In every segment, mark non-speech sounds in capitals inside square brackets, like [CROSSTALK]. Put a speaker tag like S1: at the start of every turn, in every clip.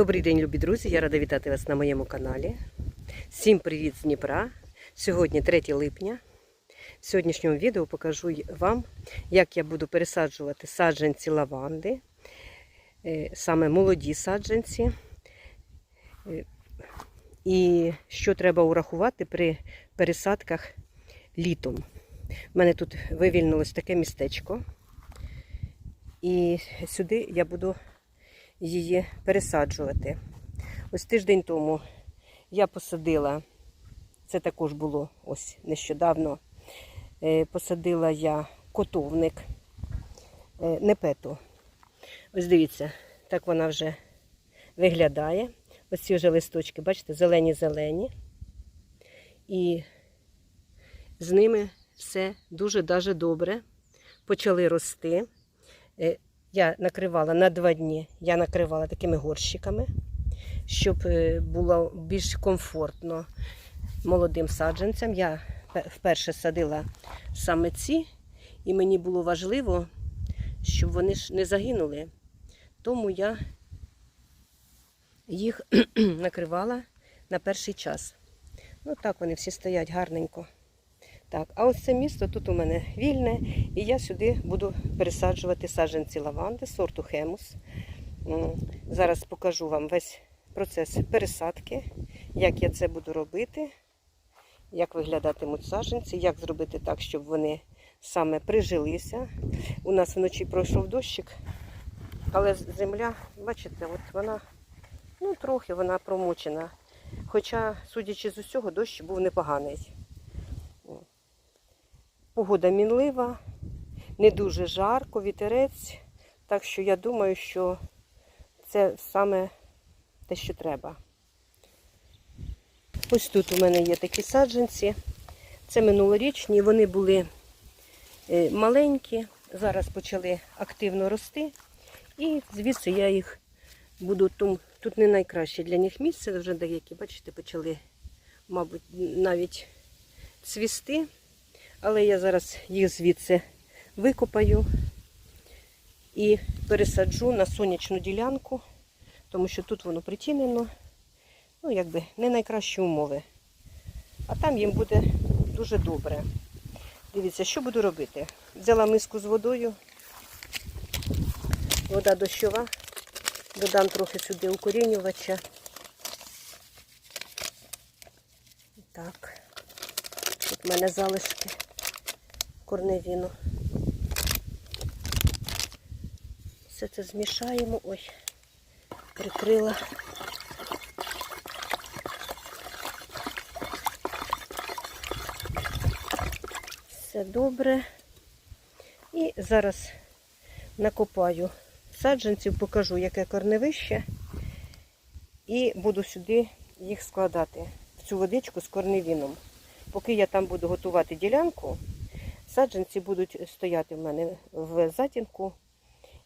S1: Добрий день, любі друзі! Я рада вітати вас на моєму каналі. Всім привіт з Дніпра. Сьогодні 3 липня. В сьогоднішньому відео покажу вам, як я буду пересаджувати саджанці лаванди, е, саме молоді саджанці, е, і що треба урахувати при пересадках літом. У мене тут вивільнилось таке містечко, і сюди я буду її пересаджувати. Ось тиждень тому я посадила, це також було ось нещодавно. е, Посадила я котовник е, непету. Ось дивіться, так вона вже виглядає. Ось ці вже листочки, бачите, зелені-зелені. І з ними все дуже даже добре. Почали рости. Я накривала на два дні, я накривала такими горщиками, щоб е, було більш комфортно молодим саджанцям. Я вперше садила саме ці, і мені було важливо, щоб вони ж не загинули. Тому я їх [CLEARS THROAT] накривала на перший час. Ну так вони всі стоять гарненько. Так, а ось це місто тут у мене вільне, і я сюди буду пересаджувати саджанці лаванди, сорту хемус. Зараз покажу вам весь процес пересадки, як я це буду робити, як виглядатимуть саджанці, як зробити так, щоб вони саме прижилися. У нас вночі пройшов дощик, але земля, бачите, от вона ну, трохи вона промочена. Хоча, судячи з усього, дощ був непоганий. Погода мінлива, не дуже жарко, вітерець. Так що я думаю, що це саме те, що треба. Ось тут у мене є такі саджанці. Це минулорічні, вони були е, маленькі, зараз почали активно рости. І звідси я їх буду тут, тут не найкраще для них місце, вже деякі, бачите, почали, мабуть, навіть цвісти. Але я зараз їх звідси викопаю і пересаджу на сонячну ділянку, тому що тут воно притінено, ну, якби не найкращі умови. А там їм буде дуже добре. Дивіться, що буду робити. Взяла миску з водою, вода дощова, додам трохи сюди укорінювача. Так, тут в мене залишки корневіну. Все це змішаємо. Ой, прикрила. Все добре. І зараз накопаю саджанців, покажу, яке корневище. І буду сюди їх складати в цю водичку з корневіном. Поки я там буду готувати ділянку, саджанці будуть стояти в мене в затінку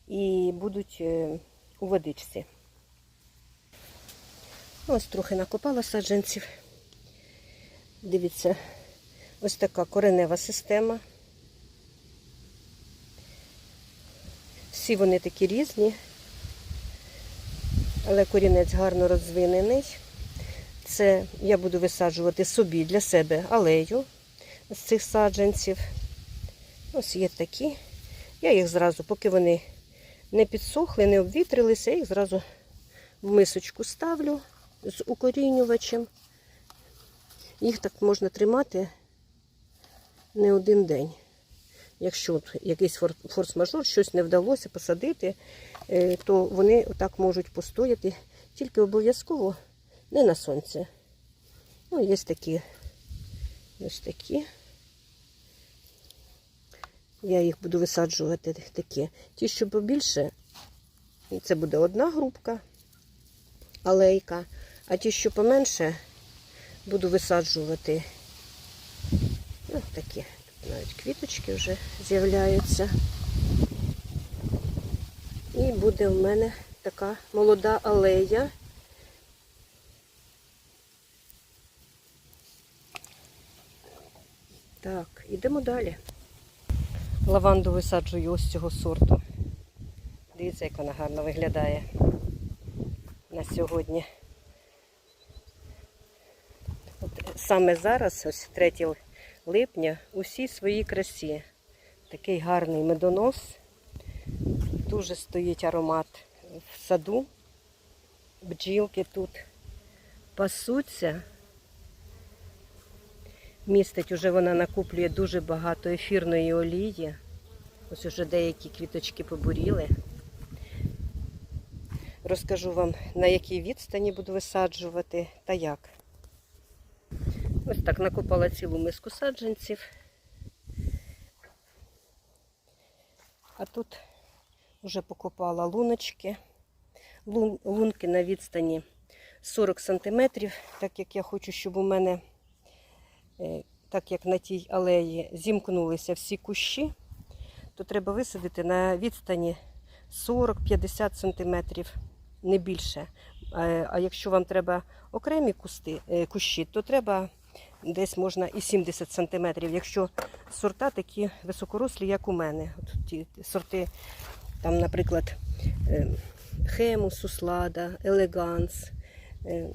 S1: і будуть е, у водичці. Ось трохи накопала саджанців. Дивіться, ось така коренева система. Всі вони такі різні, але корінець гарно розвинений. Це я буду висаджувати собі для себе алею з цих саджанців. Ось є такі. Я їх зразу, поки вони не підсохли, не обвітрилися, я їх зразу в мисочку ставлю з укорінювачем. Їх так можна тримати не один день. Якщо якийсь форс-мажор, щось не вдалося посадити, е, то вони отак можуть постояти, тільки обов'язково не на сонці. Ну, є такі, ось такі. Я їх буду висаджувати такі. Ті, що побільше, і це буде одна грубка, алейка, а ті, що поменше, буду висаджувати ну, такі. Тут навіть квіточки вже з'являються. І буде в мене така молода алея. Так, ідемо далі. Лаванду висаджую ось цього сорту. Дивіться, як вона гарно виглядає. на сьогодні. От саме зараз, ось 3 липня, усі свої красі. Такий гарний медонос. Дуже стоїть аромат в саду. Бджілки тут пасуться. Містить уже вона накуплює дуже багато ефірної олії. Ось уже деякі квіточки побуріли. Розкажу вам, на якій відстані буду висаджувати та як. Ось так накопала цілу миску саджанців. А тут вже покопала луночки. Лун, лунки на відстані 40 см, так як я хочу, щоб у мене, так як на тій алеї зімкнулися всі кущі, то треба висадити на відстані 40-50 см, не більше. Е, А якщо вам треба окремі кусти, е, кущі, то треба десь можна і 70 см, якщо сорта такі високорослі, як у мене. От ті сорти, там, наприклад, е, Хемус, Суслада, Елеганс, е,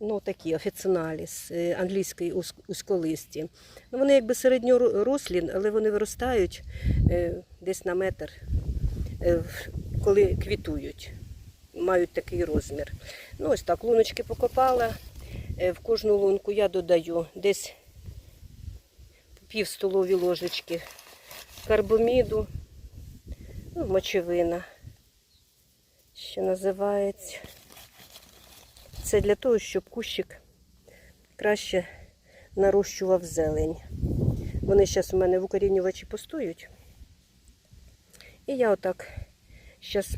S1: ну такі офіціналіс, е, англійський узколисті. Ну, вони якби середньорослі, але вони виростають е, десь на метр, е, коли квітують. Мають такий розмір. Ну, ось так, луночки покопала. В кожну лунку я додаю десь пів столові ложечки карбоміду, ну, мочевина, що називається. Це для того, щоб кущик краще нарощував зелень. Вони зараз у мене в укорінювачі постоють. І я отак зараз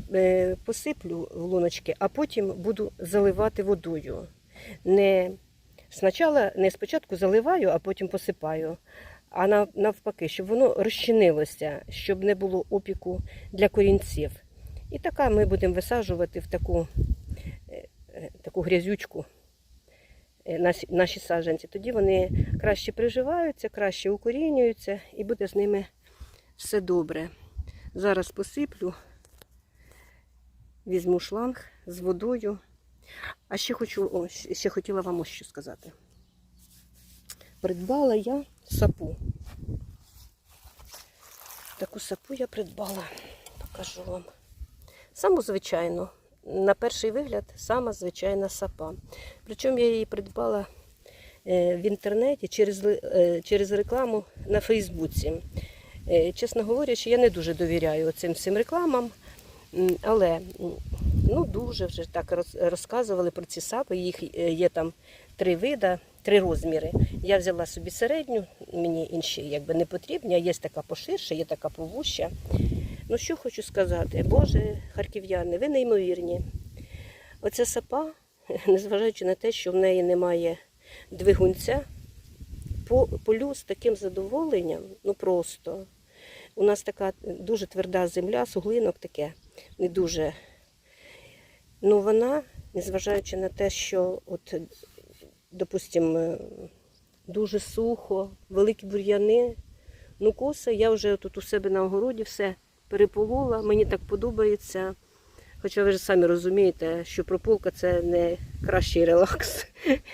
S1: посиплю в луночки, а потім буду заливати водою. Не спочатку, не спочатку заливаю, а потім посипаю. А навпаки, щоб воно розчинилося, щоб не було опіку для корінців. І така ми будемо висаджувати в таку, е, е, таку грязючку е, наші, наші саджанці. Тоді вони краще приживаються, краще укорінюються і буде з ними все добре. Зараз посиплю, візьму шланг з водою. А ще хочу, о, ще хотіла вам ось що сказати. Придбала я сапу. Таку сапу я придбала, покажу вам. Саму звичайну, на перший вигляд, сама звичайна сапа. Причому я її придбала е, в інтернеті через, е, через рекламу на Фейсбуці. Е, Чесно говорячи, я не дуже довіряю цим всім рекламам, але ну, дуже вже так розказували про ці сапи. Їх є там три вида, три розміри. Я взяла собі середню, мені інші якби не потрібні, а є така поширша, є така повуща. Ну що хочу сказати, Боже, харків'яни, ви неймовірні. Оця сапа, [LAUGHS] незважаючи на те, що в неї немає двигунця, полю з таким задоволенням, ну просто. У нас така дуже тверда земля, суглинок таке, не дуже. Ну вона, незважаючи на те, що, от, допустимо, дуже сухо, великі бур'яни, ну коса, я вже тут у себе на огороді все переполола, мені так подобається. Хоча ви ж самі розумієте, що прополка це не кращий релакс.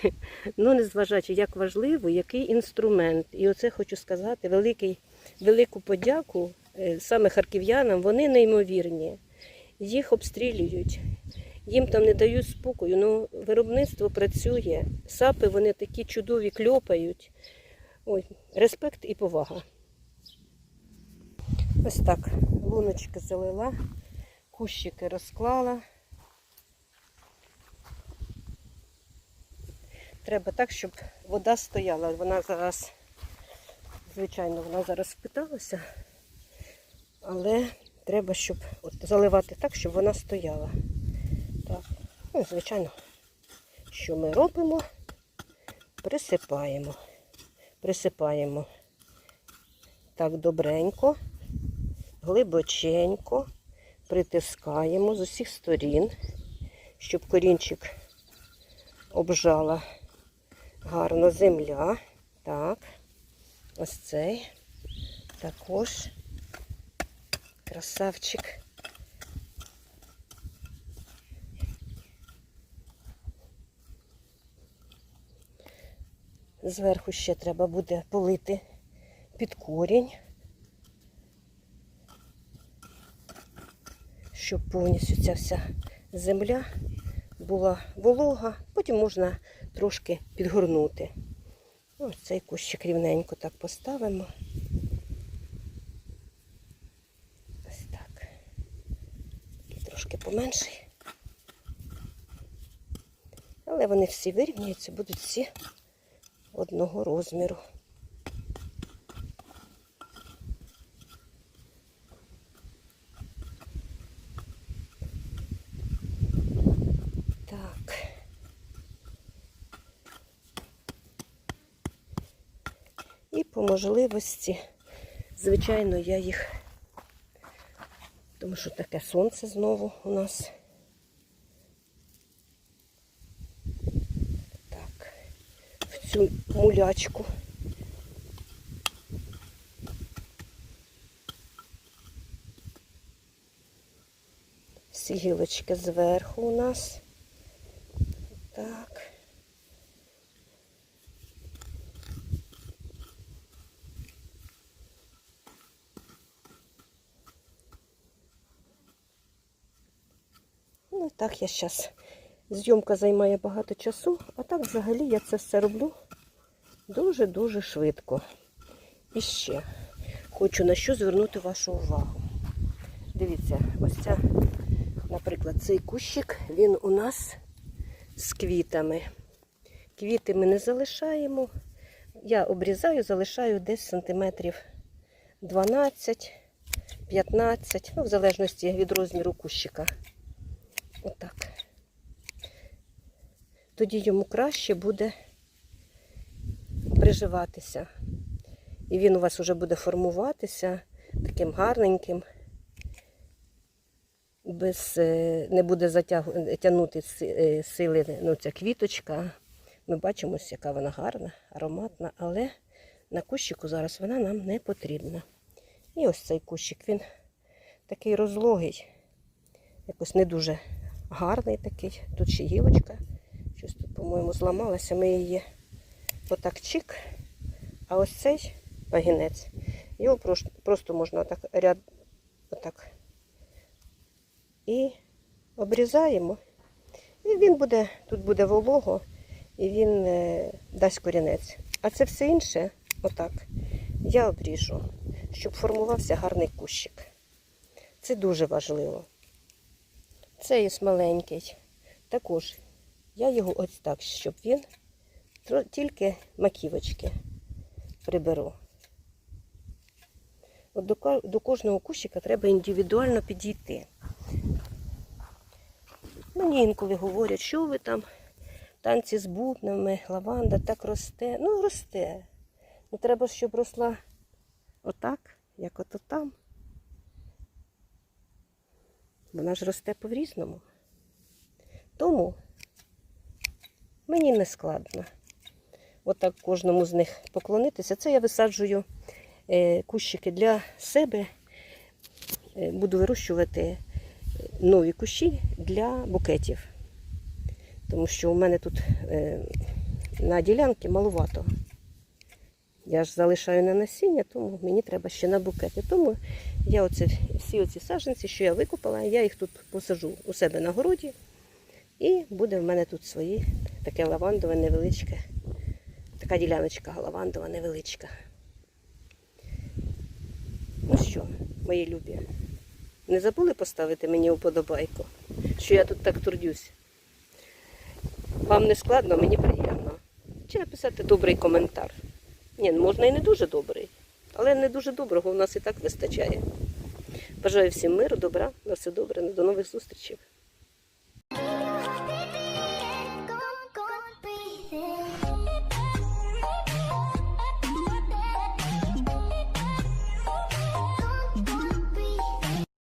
S1: [LAUGHS] ну, незважаючи, як важливо, який інструмент. І оце хочу сказати, великий, велику подяку е, саме харків'янам, вони неймовірні. Їх обстрілюють, їм там не дають спокою. Ну, виробництво працює, сапи вони такі чудові кльопають. Ой, респект і повага. Ось так, луночки залила, кущики розклала. Треба так, щоб вода стояла. Вона зараз, звичайно, вона зараз впиталася, але треба, щоб от, заливати так, щоб вона стояла. Так. Ну, звичайно, що ми робимо? Присипаємо. Присипаємо так добренько, глибоченько притискаємо з усіх сторін, щоб корінчик обжала гарно земля. Так, ось цей також красавчик. Зверху ще треба буде полити під корінь. Щоб повністю ця вся земля була волога. Потім можна трошки підгорнути. Ось цей кущик рівненько так поставимо. Ось так. Такий трошки поменший. Але вони всі вирівняються, будуть всі одного розміру. Так. І по можливості, звичайно, я їх, тому що таке сонце знову у нас. Так, в цю мулячку. Всі гілочки зверху у нас. Так. Ну, так я зараз. Зйомка займає багато часу, а так взагалі я це все роблю дуже-дуже швидко. І ще хочу на що звернути вашу увагу. Дивіться, ось ця, наприклад, цей кущик, він у нас з квітами. Квіти ми не залишаємо. Я обрізаю, залишаю десь сантиметрів 12, 15, ну, в залежності від розміру кущика. Отак. Тоді йому краще буде приживатися. І він у вас вже буде формуватися таким гарненьким, без, е, не буде затягу- тягнути е, сили ну, ця квіточка. Ми бачимо, яка вона гарна, ароматна, але на кущику зараз вона нам не потрібна. І ось цей кущик, він такий розлогий, якось не дуже гарний такий. Тут ще гілочка. Щось тут, по-моєму, зламалася. Ми її отак чик. А ось цей пагінець, його просто, можна отак ряд отак. І обрізаємо. І він буде, тут буде волого, і він е, дасть корінець. А це все інше, отак, я обріжу, щоб формувався гарний кущик. Це дуже важливо. Це із маленький. Також я його ось так, щоб він тільки маківочки приберу. От до, до кожного кущика треба індивідуально підійти. Мені інколи говорять, що ви там, танці з бубнами, лаванда так росте. Ну, росте. Ну, треба, щоб росла отак, як ото там. Вона ж росте по-різному. Тому мені не складно. Отак кожному з них поклонитися. Це я висаджую е, кущики для себе. Е, Буду вирощувати нові кущі для букетів. Тому що у мене тут е, на ділянці малувато. Я ж залишаю на насіння, тому мені треба ще на букети. Тому я оце, всі оці саджанці, що я викопала, я їх тут посажу у себе на городі. І буде в мене тут свої таке лавандове невеличке. Така діляночка лавандова невеличка. Ну що, мої любі, не забули поставити мені вподобайку, що я тут так трудюсь. Вам не складно, мені приємно. Чи написати добрий коментар. Ні, ну, можна і не дуже добрий, але не дуже доброго в нас і так вистачає. Бажаю всім миру, добра, на все добре, до нових зустрічей.